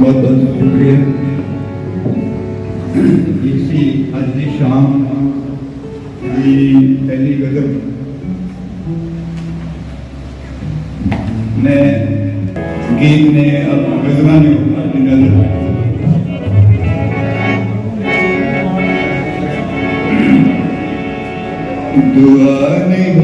ਸ਼ੁਕਰੀਆ ਇਸੀ ਅੱਜ ਦੀ ਸ਼ਾਮ ਦੀ ਪਹਿਲੀ ਗਜ਼ਲ ਮੈਂ ਗੀਤ ਨੇ ਅਪ ਗਜ਼ਲਾਂ ਨੇ ਆਪਣੀ ਨਜ਼ਰ ਦੁਆ ਨਹੀਂ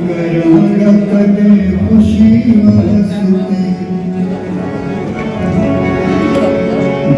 ਕਰਾਂਗਾ ਕਦੇ ਖੁਸ਼ੀ ਵਾਸਤੇ ਦੁਆ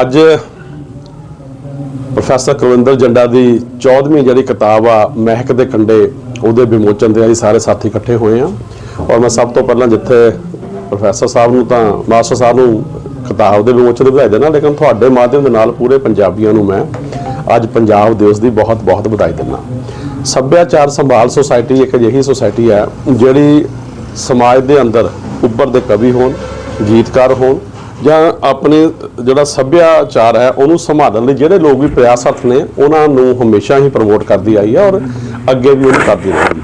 ਅੱਜ ਪ੍ਰੋਫੈਸਰ ਕੁਲਵਿੰਦਰ ਜੰਡਾ ਦੀ 14ਵੀਂ ਜਿਹੜੀ ਕਿਤਾਬ ਆ, ਮਹਿਕ ਦੇ ਕੰਡੇ, ਉਹਦੇ ਵਿਮੋਚਨ ਦੇ ਅਸੀਂ ਸਾਰੇ ਸਾਥੀ ਇਕੱਠੇ ਹੋਏ ਆ। ਔਰ ਮੈਂ ਸਭ ਤੋਂ ਪਹਿਲਾਂ ਜਿੱਥੇ ਪ੍ਰੋਫੈਸਰ ਸਾਹਿਬ ਨੂੰ ਤਾਂ, ਮਾਸਟਰ ਸਾਹਿਬ ਨੂੰ ਕਿਤਾਬ ਦੇ ਵਿਮੋਚਨ ਦੇ ਵਧਾਈ ਦੇਣਾ ਲੇਕਿਨ ਤੁਹਾਡੇ ਮਾਧਿਅਮ ਦੇ ਨਾਲ ਪੂਰੇ ਪੰਜਾਬੀਆਂ ਨੂੰ ਮੈਂ ਅੱਜ ਪੰਜਾਬ ਦਿਵਸ ਦੀ ਬਹੁਤ ਬਹੁਤ ਵਧਾਈ ਦਿੰਦਾ। ਸੱਭਿਆਚਾਰ ਸੰਭਾਲ ਸੁਸਾਇਟੀ ਇੱਕ ਅਜਿਹੀ ਸੁਸਾਇਟੀ ਹੈ, ਜਿਹੜੀ ਸਮਾਜ ਦੇ ਅੰਦਰ ਉੱਭਰਦੇ ਕਵੀ ਹੋਣ, ਗੀਤਕਾਰ ਹੋਣ, ਜਾਂ ਆਪਣੇ ਜਿਹੜਾ ਸੱਭਿਆਚਾਰ ਹੈ, ਉਹਨੂੰ ਸੰਭਾਲਣ ਲਈ ਜਿਹੜੇ ਲੋਕ ਵੀ ਪ੍ਰਯਾਸਰਤ ਨੇ, ਉਹਨਾਂ ਨੂੰ ਹਮੇਸ਼ਾ ਹੀ ਪ੍ਰਮੋਟ ਕਰਦੀ ਆਈ ਹੈ ਔਰ ਅੱਗੇ ਵੀ ਉਹਨੂੰ ਕਰਦੀ ਰਹੇਗੀ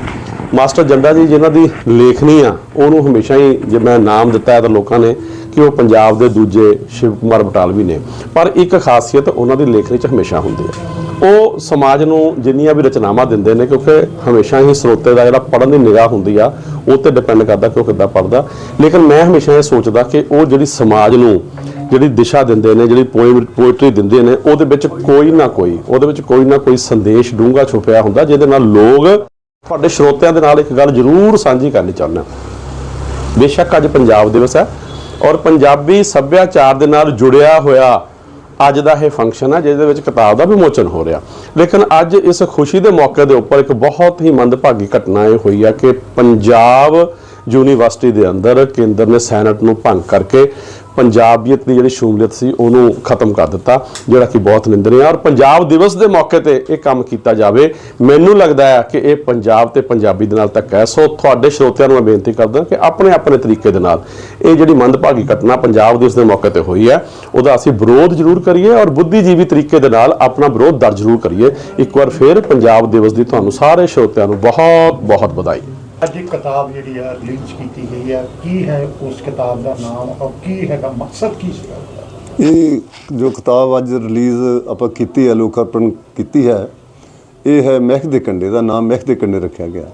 ਮਾਸਟਰ ਜੰਡਾ ਜੀ, ਜਿਨ੍ਹਾਂ ਦੀ ਲੇਖਣੀ ਆ, ਉਹਨੂੰ ਹਮੇਸ਼ਾ ਹੀ ਜੇ ਮੈਂ ਨਾਮ ਦਿੱਤਾ ਹੈ ਤਾਂ ਲੋਕਾਂ ਨੇ ਕਿ ਉਹ ਪੰਜਾਬ ਦੇ ਦੂਜੇ ਸ਼ਿਵ ਕੁਮਾਰ ਬਟਾਲਵੀ ਨੇ। ਪਰ ਇੱਕ ਖਾਸੀਅਤ ਉਹਨਾਂ ਦੀ ਲੇਖਣੀ 'ਚ ਹਮੇਸ਼ਾ ਹੁੰਦੀ ਹੈ। ਉਹ ਸਮਾਜ ਨੂੰ ਜਿੰਨੀਆਂ ਵੀ ਰਚਨਾਵਾਂ ਦਿੰਦੇ ਨੇ, ਕਿਉਂਕਿ ਹਮੇਸ਼ਾ ਹੀ ਸਰੋਤੇ ਦਾ ਜਿਹੜਾ ਪੜ੍ਹਨ ਦੀ ਨਿਗਾਹ ਹੁੰਦੀ ਆ, ਉਹ ਤੇ ਡਿਪੈਂਡ ਕਰਦਾ ਕਿ ਉਹ ਕਿੱਦਾਂ ਪੜ੍ਹਦਾ। ਲੇਕਿਨ ਮੈਂ ਹਮੇਸ਼ਾ ਇਹ ਸੋਚਦਾ ਕਿ ਉਹ ਜਿਹੜੀ ਸਮਾਜ ਨੂੰ ਜਿਹੜੀ ਦਿਸ਼ਾ ਦਿੰਦੇ ਨੇ, ਜਿਹੜੀ ਪੋਇਮ, ਪੋਇਟਰੀ ਦਿੰਦੇ ਨੇ, ਉਹਦੇ ਵਿੱਚ ਕੋਈ ਨਾ ਕੋਈ, ਉਹਦੇ ਵਿੱਚ ਕੋਈ ਨਾ ਕੋਈ ਸੰਦੇਸ਼ ਡੂੰਘਾ ਛੁਪਿਆ ਹੁੰਦਾ, ਜਿਹਦੇ ਨਾਲ ਲੋਕ ਤੁਹਾਡੇ ਸਰੋਤਿਆਂ ਦੇ ਨਾਲ ਇੱਕ ਗੱਲ ਜ਼ਰੂਰ ਸਾਂਝੀ ਕਰਨੀ ਚਾਹੁੰਦਾ ਬੇਸ਼ੱਕ ਅੱਜ ਪੰਜਾਬ ਦਿਵਸ ਹੈ ਔਰ ਪੰਜਾਬੀ ਸੱਭਿਆਚਾਰ ਦੇ ਨਾਲ ਜੁੜਿਆ ਹੋਇਆ ਅੱਜ ਦਾ ਇਹ ਫੰਕਸ਼ਨ ਹੈ, ਜਿਹਦੇ ਵਿੱਚ ਕਿਤਾਬ ਦਾ ਵਿਮੋਚਨ ਹੋ ਰਿਹਾ। ਲੇਕਿਨ ਅੱਜ ਇਸ ਖੁਸ਼ੀ ਦੇ ਮੌਕੇ ਦੇ ਉੱਪਰ ਇੱਕ ਬਹੁਤ ਹੀ ਮੰਦਭਾਗੀ ਘਟਨਾ ਇਹ ਹੋਈ ਹੈ ਕਿ ਪੰਜਾਬ ਯੂਨੀਵਰਸਿਟੀ ਦੇ ਅੰਦਰ ਕੇਂਦਰ ਨੇ ਸੈਨੇਟ ਨੂੰ ਭੰਗ ਕਰਕੇ ਪੰਜਾਬੀਅਤ ਦੀ ਜਿਹੜੀ ਸ਼ਮੂਲੀਅਤ ਸੀ, ਉਹਨੂੰ ਖਤਮ ਕਰ ਦਿੱਤਾ, ਜਿਹੜਾ ਕਿ ਬਹੁਤ ਨਿੰਦਨੀय ਹੈ। ਔਰ ਪੰਜਾਬ ਦਿਵਸ ਦੇ ਮੌਕੇ ਤੇ ਇਹ ਕੰਮ ਕੀਤਾ ਜਾਵੇ, ਮੈਨੂੰ ਲੱਗਦਾ ਹੈ ਕਿ ਇਹ ਪੰਜਾਬ ਤੇ ਪੰਜਾਬੀ ਦੇ ਨਾਲ ਧੱਕਾ ਹੈ। ਸੋ ਤੁਹਾਡੇ ਸਰੋਤਿਆਂ ਨੂੰ ਮੈਂ ਬੇਨਤੀ ਕਰਦਾ ਕਿ ਆਪਣੇ ਆਪਣੇ ਤਰੀਕੇ ਦੇ ਨਾਲ ਇਹ ਜਿਹੜੀ ਮੰਦਭਾਗੀ ਘਟਨਾ ਪੰਜਾਬ ਦਿਵਸ ਦੇ ਮੌਕੇ ਤੇ ਹੋਈ ਹੈ, ਉਹਦਾ ਅਸੀਂ ਵਿਰੋਧ ਜ਼ਰੂਰ ਕਰੀਏ ਔਰ ਬੁੱਧੀਜੀਵੀ ਤਰੀਕੇ ਦੇ ਨਾਲ ਆਪਣਾ ਵਿਰੋਧ ਦਰਜ ਜ਼ਰੂਰ ਕਰੀਏ। ਇੱਕ ਵਾਰ ਫਿਰ ਪੰਜਾਬ ਦਿਵਸ ਦੀ ਤੁਹਾਨੂੰ ਸਾਰੇ ਸਰੋਤਿਆਂ ਨੂੰ ਬਹੁਤ ਬਹੁਤ ਵਧਾਈ। ਅੱਜ ਇੱਕ ਕਿਤਾਬ ਜਿਹੜੀ ਆ, ਰਿਲੀਜ਼ ਕੀਤੀ ਗਈ ਹੈ ਕੀ ਹੈ ਉਸ ਕਿਤਾਬ ਦਾ ਨਾਮ ਔਰ ਕੀ ਹੈਗਾ ਮਕਸਦ ਕੀ ਸੀਗਾ? ਇਹ ਜੋ ਕਿਤਾਬ ਅੱਜ ਰਿਲੀਜ਼ ਆਪਾਂ ਕੀਤੀ ਹੈ ਲੋਕ ਅਰਪਣ ਕੀਤੀ ਹੈ, ਇਹ ਹੈ ਮਹਿਕ ਦੇ ਕੰਡੇ ਦਾ ਨਾਮ, ਮਹਿਕ ਦੇ ਕੰਡੇ ਰੱਖਿਆ ਗਿਆ।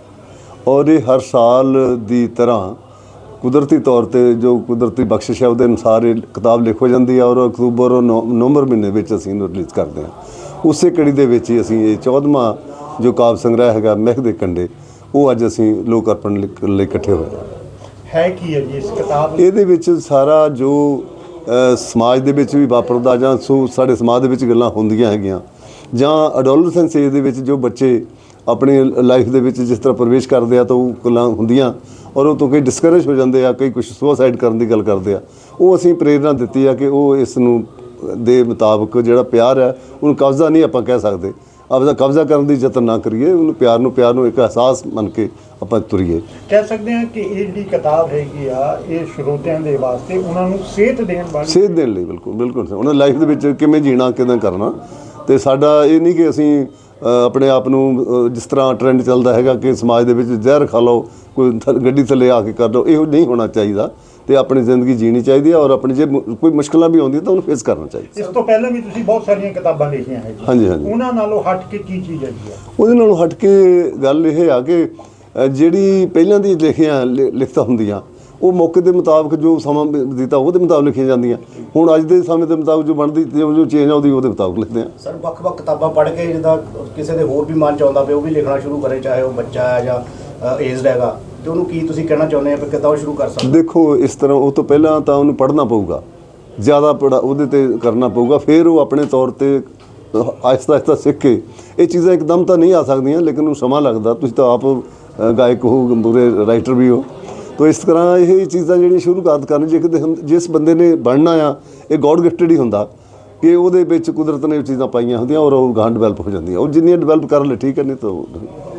ਔਰ ਇਹ ਹਰ ਸਾਲ ਦੀ ਤਰ੍ਹਾਂ ਕੁਦਰਤੀ ਤੌਰ ਤੇ ਜੋ ਕੁਦਰਤੀ ਬਖਸ਼ਿਸ਼ ਹੈ, ਉਹਦੇ ਅਨੁਸਾਰ ਇਹ ਕਿਤਾਬ ਲਿਖ ਹੋ ਜਾਂਦੀ ਹੈ ਔਰ ਅਕਤੂਬਰ ਔਰ ਨਵ- ਨਵੰਬਰ ਮਹੀਨੇ ਵਿੱਚ ਅਸੀਂ ਇਹਨੂੰ ਰਿਲੀਜ਼ ਕਰਦੇ ਹਾਂ। ਉਸੇ ਕੜੀ ਦੇ ਵਿੱਚ ਹੀ ਅਸੀਂ ਇਹ 14ਵਾਂ ਜੋ ਕਾਵ ਸੰਗ੍ਰਹਿ ਹੈਗਾ, ਮਹਿਕ ਦੇ ਕੰਡੇ ਉਹ ਅੱਜ ਅਸੀਂ ਲੋਕ ਅਰਪਣ ਲਈ ਇਕੱਠੇ ਹੋਏ ਹਾਂ। ਹੈ ਕੀ ਹੈ ਜੀ ਇਸ ਕਿਤਾਬ? ਇਹਦੇ ਵਿੱਚ ਸਾਰਾ ਜੋ ਸਮਾਜ ਦੇ ਵਿੱਚ ਵੀ ਵਾਪਰਦਾ ਜਾਂ ਸੋ ਸਾਡੇ ਸਮਾਜ ਦੇ ਵਿੱਚ ਗੱਲਾਂ ਹੁੰਦੀਆਂ ਹੈਗੀਆਂ ਜਾਂ ਅਡੋਲਸੈਂਸ ਏਜ ਦੇ ਵਿੱਚ ਜੋ ਬੱਚੇ ਆਪਣੀ ਲਾਈਫ ਦੇ ਵਿੱਚ ਜਿਸ ਤਰ੍ਹਾਂ ਪ੍ਰਵੇਸ਼ ਕਰਦੇ ਆ ਤਾਂ ਉਹ ਗੱਲਾਂ ਹੁੰਦੀਆਂ ਔਰ ਉਹ ਤੋਂ ਕਈ ਡਿਸਕਰੇਜ ਹੋ ਜਾਂਦੇ ਆ ਕਈ ਕੁਝ ਸੁਸਾਈਡ ਕਰਨ ਦੀ ਗੱਲ ਕਰਦੇ ਆ। ਉਹ ਅਸੀਂ ਪ੍ਰੇਰਣਾ ਦਿੱਤੀ ਆ ਕਿ ਉਹ ਇਸ ਨੂੰ ਦੇ ਮੁਤਾਬਕ ਜਿਹੜਾ ਪਿਆਰ ਹੈ ਉਹਨੂੰ ਕਬਜ਼ਾ ਨਹੀਂ ਆਪਾਂ ਕਹਿ ਸਕਦੇ। ਆਪਦਾ ਕਬਜ਼ਾ ਕਰਨ ਦੀ ਯਤਨ ਨਾ ਕਰੀਏ ਉਹਨੂੰ ਪਿਆਰ ਨੂੰ ਪਿਆਰ ਨੂੰ ਇੱਕ ਅਹਿਸਾਸ ਮੰਨ ਕੇ ਆਪਾਂ ਤੁਰੀਏ। ਕਹਿ ਸਕਦੇ ਹਾਂ ਕਿ ਇਹ ਜਿਹੜੀ ਕਿਤਾਬ ਹੈਗੀ ਆ ਇਹ ਸਰੋਤਿਆਂ ਦੇ ਵਾਸਤੇ ਉਹਨਾਂ ਨੂੰ ਸੇਧ ਦੇਣ ਵਾਲੀ ਸੇਧ ਦੇਣ ਲਈ ਬਿਲਕੁਲ ਬਿਲਕੁਲ ਸਹੀ। ਉਹਨਾਂ ਲਾਈਫ ਦੇ ਵਿੱਚ ਕਿਵੇਂ ਜੀਣਾ ਕਿਦਾਂ ਕਰਨਾ। ਤੇ ਸਾਡਾ ਇਹ ਨਹੀਂ ਕਿ ਅਸੀਂ ਆਪਣੇ ਆਪ ਨੂੰ ਜਿਸ ਤਰ੍ਹਾਂ ਟ੍ਰੈਂਡ ਚੱਲਦਾ ਹੈਗਾ ਕਿ ਸਮਾਜ ਦੇ ਵਿੱਚ ਜ਼ਹਿਰ ਖਾ ਲਓ ਕੋਈ ਗੱਡੀ ਥੱਲੇ ਆ ਕੇ ਕਰ ਲਓ ਇਹੋ ਨਹੀਂ ਹੋਣਾ ਚਾਹੀਦਾ। ਤੇ ਆਪਣੀ ਜ਼ਿੰਦਗੀ ਜੀਣੀ ਚਾਹੀਦੀ ਹੈ ਔਰ ਆਪਣੀ ਜੇ ਮੁ- ਕੋਈ ਮੁਸ਼ਕਲਾਂ ਵੀ ਆਉਂਦੀਆਂ ਤਾਂ ਉਹਨੂੰ ਫੇਸ ਕਰਨਾ ਚਾਹੀਦਾ। ਇਸ ਤੋਂ ਪਹਿਲਾਂ ਵੀ ਤੁਸੀਂ ਬਹੁਤ ਸਾਰੀਆਂ ਕਿਤਾਬਾਂ ਲਿਖੀਆਂ ਹੈ ਜੀ ਹਾਂਜੀ, ਹਾਂਜੀ। ਉਹਨਾਂ ਨਾਲੋਂ ਹਟ ਕੇ ਕੀ ਚੀਜ਼ ਹੈਗੀ ਆ? ਉਹਦੇ ਨਾਲੋਂ ਹਟ ਕੇ ਗੱਲ ਇਹ ਆ ਕਿ ਅ, ਜਿਹੜੀ ਪਹਿਲਾਂ ਦੀ ਲਿਖੀਆਂ ਲਿ- ਲਿਖਤਾਂ ਹੁੰਦੀਆਂ ਉਹ ਮੌਕੇ ਦੇ ਮੁਤਾਬਕ ਜੋ ਸਮਾਂ ਬੀਤਾ ਉਹਦੇ ਮੁਤਾਬਕ ਲਿਖੀਆਂ ਜਾਂਦੀਆਂ। ਹੁਣ ਅੱਜ ਦੇ ਸਮੇਂ ਦੇ ਮੁਤਾਬਕ ਜੋ ਬਣਦੀ ਜੋ ਜੋ ਚੇਂਜ ਆਉਂਦੀ ਉਹਦੇ ਮੁਤਾਬਕ ਲਿਖਦੇ ਆ। ਸਰ ਵੱਖ-ਵੱਖ ਕਿਤਾਬਾਂ ਪੜ੍ਹ ਕੇ ਜਿੱਦਾਂ ਕਿਸੇ ਦੇ ਹੋਰ ਵੀ ਮਨ ਚ ਆਉਂਦਾ ਪਿਆ ਉਹ ਵੀ ਲਿਖਣਾ ਸ਼ੁਰੂ ਕਰੇ ਚਾਹੇ ਉਹ ਬੱਚਾ ਹੈ ਜਾਂ ਏਜਡ ਹੈਗਾ। ਤੇ ਉਹਨੂੰ ਕੀ ਤੁਸੀਂ ਕਹਿਣਾ ਚਾਹੁੰਦੇ ਆ ਕਿ ਕਿੱਦਾਂ ਉਹ ਸ਼ੁਰੂ ਕਰ ਸਕਦਾ? ਦੇਖੋ, ਇਸ ਤਰ੍ਹਾਂ ਉਹ ਤੋਂ ਪਹਿਲਾਂ ਤਾਂ ਉਹਨੂੰ ਪੜ੍ਹਨਾ ਪਊਗਾ। ਜ਼ਿਆਦਾ ਪੜਾ, ਉਹਦੇ ਤੇ ਕਰਨਾ ਪਊਗਾ। ਫਿਰ ਉਹ ਆਪਣੇ ਤੌਰ ਤੇ ਆਹਿਸਤਾ ਆਹਿਸਤਾ ਸਿੱਖ। ਕੇ ਇਹ ਚੀਜ਼ਾਂ ਇੱਕਦਮ ਤਾਂ ਨਹੀਂ ਆ ਸਕਦੀਆਂ, ਲੇਕਿਨ ਉਹ ਸਮਾਂ ਲੱਗਦਾ। ਤੁਸੀਂ ਤਾਂ ਆਪ ਗਾਇਕ ਹੋ ਬੁਰੇ ਰਾਈਟਰ ਵੀ ਹੋ। ਤੋ ਇਸ ਤਰ੍ਹਾਂ ਇਹ ਚੀਜ਼ਾਂ ਜਿਹੜੀਆਂ ਸ਼ੁਰੂ ਕਰ ਕਰਨ, ਜੇ ਕਿਤੇ ਹਮ- ਜਿਸ ਬੰਦੇ ਨੇ ਬਣਨਾ ਆ, ਇਹ ਗੋਡ ਗਿਫਟਡ ਹੀ ਹੁੰਦਾ। ਕਿ ਉਹਦੇ ਵਿੱਚ ਕੁਦਰਤ ਨੇ ਇਹ ਚੀਜ਼ਾਂ ਪਾਈਆਂ ਹੁੰਦੀਆਂ ਔਰ ਉਹ ਗਾਂ ਡਿਵੈਲਪ ਹੋ ਜਾਂਦੀਆਂ। ਉਹ ਜਿੰਨੀਆਂ ਡਿਵੈਲਪ ਕਰ ਲੈ ਠੀਕ ਹੈ, ਨਹੀਂ ਤਾਂ ਉਹ-